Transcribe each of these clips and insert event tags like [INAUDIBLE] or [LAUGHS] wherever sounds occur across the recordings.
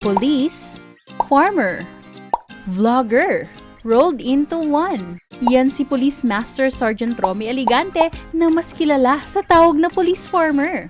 police, farmer, vlogger, rolled into one. Yan si Police Master Sergeant Romy Eligante na mas kilala sa tawag na police farmer.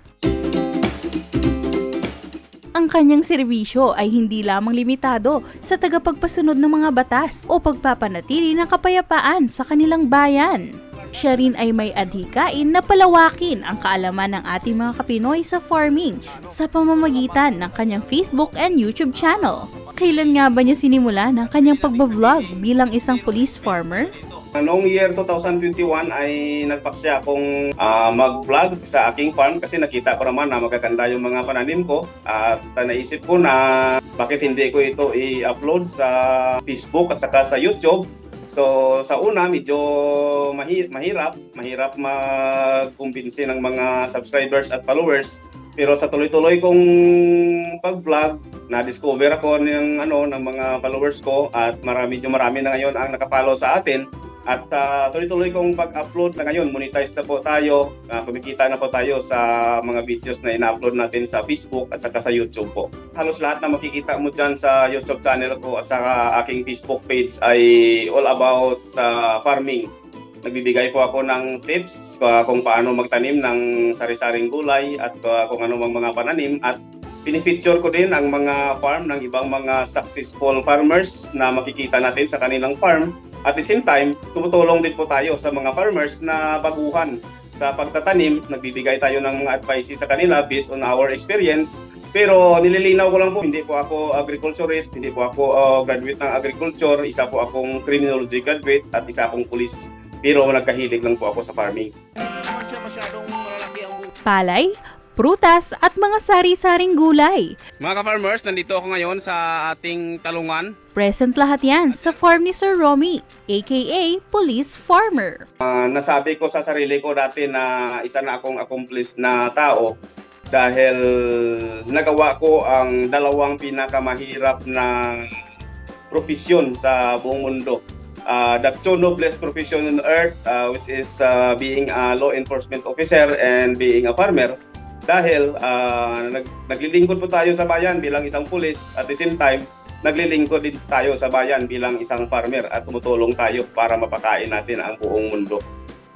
Ang kanyang serbisyo ay hindi lamang limitado sa tagapagpasunod ng mga batas o pagpapanatili ng kapayapaan sa kanilang bayan. Siya rin ay may adhikain na palawakin ang kaalaman ng ating mga Kapinoy sa farming sa pamamagitan ng kanyang Facebook and YouTube channel. Kailan nga ba niya sinimula ng kanyang pagbablog bilang isang police farmer? Noong year 2021 ay nagpaksya akong ah, mag-vlog sa aking farm kasi nakita ko naman na magaganda yung mga pananim ko at naisip ko na bakit hindi ko ito i-upload sa Facebook at saka sa YouTube. So sa una medyo mahi- mahirap, mahirap magkumbinsi ng mga subscribers at followers. Pero sa tuloy-tuloy kong pag-vlog, na-discover ako ng ano ng mga followers ko at marami medyo marami na ngayon ang nakapollow sa atin. At ah, tuloy-tuloy kong pag-upload na ngayon, monetize na po tayo, ah, kumikita na po tayo sa mga videos na ina-upload natin sa Facebook at saka sa YouTube po. Halos lahat na makikita mo dyan sa YouTube channel ko at saka aking Facebook page ay all about ah, farming. Nagbibigay po ako ng tips ah, kung paano magtanim ng sari-saring gulay at ah, kung ano mang mga pananim at pinipicture ko din ang mga farm ng ibang mga successful farmers na makikita natin sa kanilang farm. At the same time, tumutulong din po tayo sa mga farmers na baguhan sa pagtatanim. Nagbibigay tayo ng mga advice sa kanila based on our experience. Pero nililinaw ko lang po, hindi po ako agriculturist, hindi po ako uh, graduate ng agriculture, isa po akong criminology graduate at isa akong police. Pero nagkahilig lang po ako sa farming. Palay, prutas at mga sari-saring gulay. Mga ka-farmers, nandito ako ngayon sa ating talungan. Present lahat yan sa farm ni Sir Romy, aka Police Farmer. Ah, nasabi ko sa sarili ko dati na isa na akong accomplished na tao dahil nagawa ko ang dalawang pinakamahirap na profesyon sa buong mundo. Uh, the two noblest profession on earth ah, which is ah, being a law enforcement officer and being a farmer dahil ah, nag, naglilingkod po tayo sa bayan bilang isang pulis at the same time naglilingkod din tayo sa bayan bilang isang farmer at tumutulong tayo para mapakain natin ang buong mundo.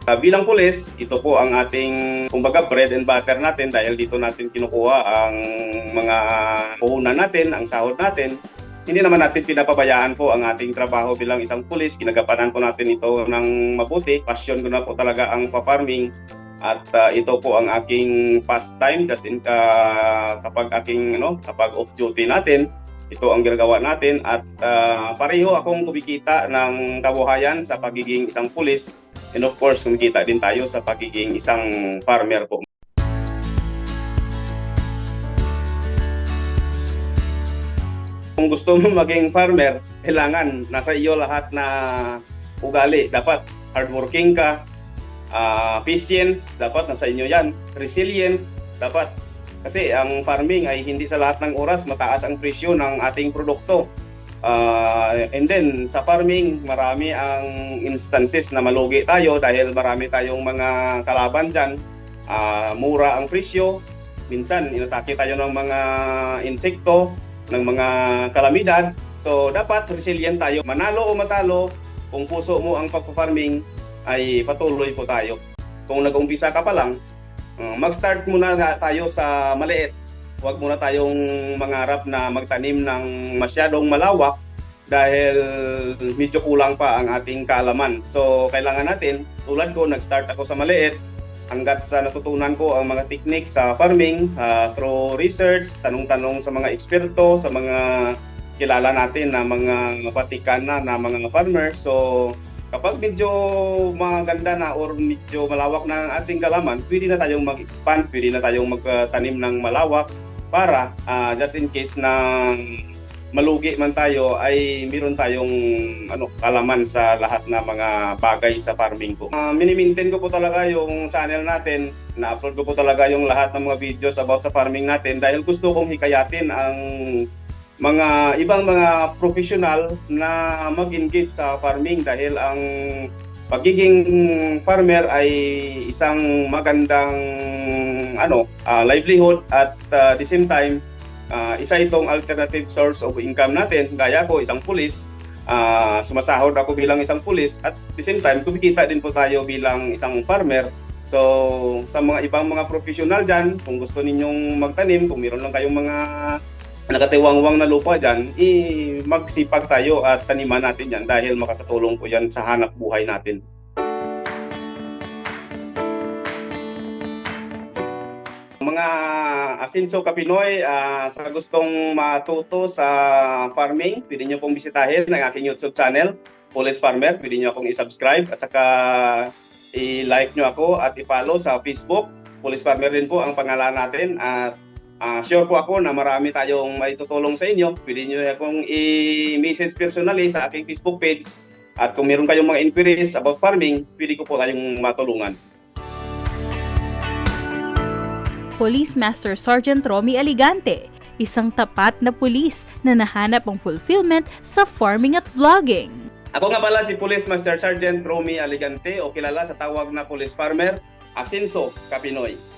Uh, bilang pulis, ito po ang ating kumbaga bread and butter natin dahil dito natin kinukuha ang mga puhunan natin, ang sahod natin. Hindi naman natin pinapabayaan po ang ating trabaho bilang isang pulis. Kinagapanan po natin ito ng mabuti. Passion ko na po talaga ang pa-farming. At uh, ito po ang aking pastime just in uh, kapag aking ano, kapag off duty natin ito ang ginagawa natin at ah, pareho akong kumikita ng kabuhayan sa pagiging isang pulis and of course kumikita din tayo sa pagiging isang farmer po. Kung gusto mo [LAUGHS] maging farmer, kailangan nasa iyo lahat na ugali. Dapat hardworking ka, ah, patience, dapat nasa inyo yan. Resilient, dapat kasi ang farming ay hindi sa lahat ng oras mataas ang presyo ng ating produkto. Ah, and then sa farming, marami ang instances na malugi tayo dahil marami tayong mga kalaban dyan. Ah, mura ang presyo. Minsan, inatake tayo ng mga insekto, ng mga kalamidad. So, dapat resilient tayo. Manalo o matalo, kung puso mo ang pagpa-farming, ay patuloy po tayo. Kung nag-umpisa ka pa lang, Uh, mag-start muna na tayo sa maliit. Huwag muna tayong mangarap na magtanim ng masyadong malawak dahil medyo kulang pa ang ating kaalaman. So, kailangan natin, tulad ko, nag-start ako sa maliit, hanggat sa natutunan ko ang mga technique sa farming uh, through research, tanong-tanong sa mga eksperto, sa mga kilala natin na mga patikan na na mga farmer. So, kapag medyo maganda na or medyo malawak na ang ating galaman, pwede na tayong mag-expand, pwede na tayong magtanim ng malawak para ah, just in case na malugi man tayo ay meron tayong ano kalaman sa lahat na mga bagay sa farming ko. Uh, mini-maintain ko po talaga yung channel natin, na-upload ko po talaga yung lahat ng mga videos about sa farming natin dahil gusto kong hikayatin ang mga ibang mga professional na mag-engage sa farming dahil ang pagiging farmer ay isang magandang ano ah, livelihood at ah, the same time ah, isa itong alternative source of income natin. Gaya ko, isang pulis, ah, sumasahod ako bilang isang pulis at the same time, kumikita din po tayo bilang isang farmer. So, sa mga ibang mga professional dyan, kung gusto ninyong magtanim, kung meron lang kayong mga nakatiwangwang na lupa dyan, i magsipag tayo at taniman natin yan dahil makakatulong po yan sa hanap buhay natin. Mga Asinso Kapinoy, ah, sa gustong matuto sa farming, pwede nyo pong bisitahin ang aking YouTube channel, Police Farmer. Pwede nyo akong i-subscribe at saka i-like nyo ako at i-follow sa Facebook. Police Farmer din po ang pangalan natin at ah, sure po ako na marami tayong maitutulong sa inyo. Pwede nyo akong i-message personally sa aking Facebook page at kung meron kayong mga inquiries about farming, pwede ko po tayong matulungan. Police Master Sergeant Romy Aligante, isang tapat na pulis na nahanap ang fulfillment sa farming at vlogging. Ako nga pala si Police Master Sergeant Romy Aligante o kilala sa tawag na Police Farmer, Asinso, Kapinoy.